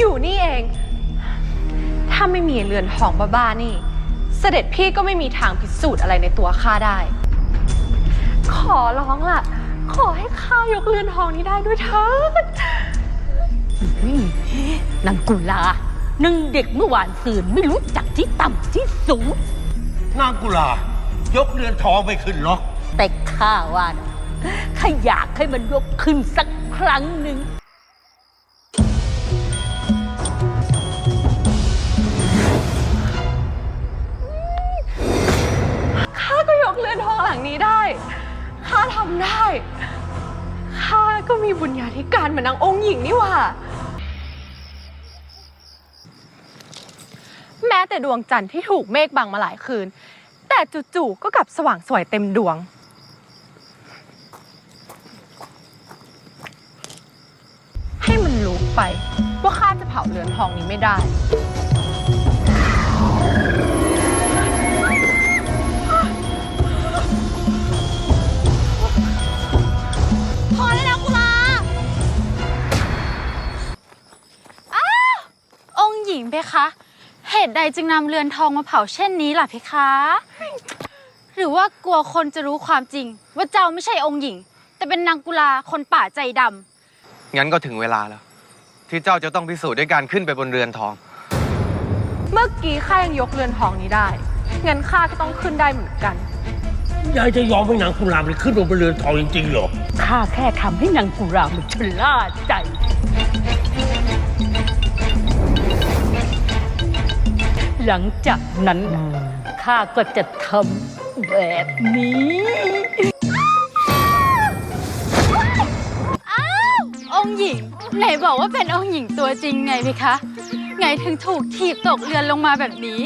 อยู่นี่เอง ถ้าไม่มีเรือนทองบ้าๆนี่ เสด็จพี่ก็ไม่มีทางพิสูจน์อะไรในตัวข้าได้ ขอร้องล่ะ ขอให้ข้ายกเรือนทองนี้ได้ด้วยเถิดนี่นางกุลานังเด็กเมื่อวานซืนไม่รู้จักที่ต่ำที่สูง นางกุลายกเรือนทองไม่ขึ้นหรอก แต่ข้าว่านะข้าอยากให้มันยกขึ้นสักครั้งหนึ่ง หลังนี้ได้ ข้าทำได้ ข้าก็มีบุญญาธิการเหมือนนางองค์หญิงนี่หว่า แม้แต่ดวงจันทร์ที่ถูกเมฆบังมาหลายคืน แต่จู่ๆก็กลับสว่างสวยเต็มดวง ให้มันรู้ไปว่าข้าจะเผาเรือนทองนี้ไม่ได้ หญิงเพคะ เหตุใดจึงนำเรือนทองมาเผาเช่นนี้ล่ะเพคะ หรือว่ากลัวคนจะรู้ความจริง ว่าเจ้าไม่ใช่องค์หญิง แต่เป็นนางกุลาคนป่าใจดำงั้นก็ถึงเวลาแล้ว ที่เจ้าจะต้องพิสูจน์ด้วยการขึ้นไปบนเรือนทอง เมื่อกี้ข้ายังยกเรือนทองนี้ได้ งั้นข้าก็ต้องขึ้นได้เหมือนกัน ยายจะยอมให้นางกุลามันขึ้นบนเรือนทองจริงๆเหรอ ข้าแค่ทำให้นางกุรามันชะล่าใจ หลังจากนั้นน่ะข้าก็จะทำแบบนี้องค์หญิง ไหนบอกว่าเป็นองค์หญิงตัวจริงไงเพคะ ไงถึงถูกถีบตกเรือนลงมาแบบนี้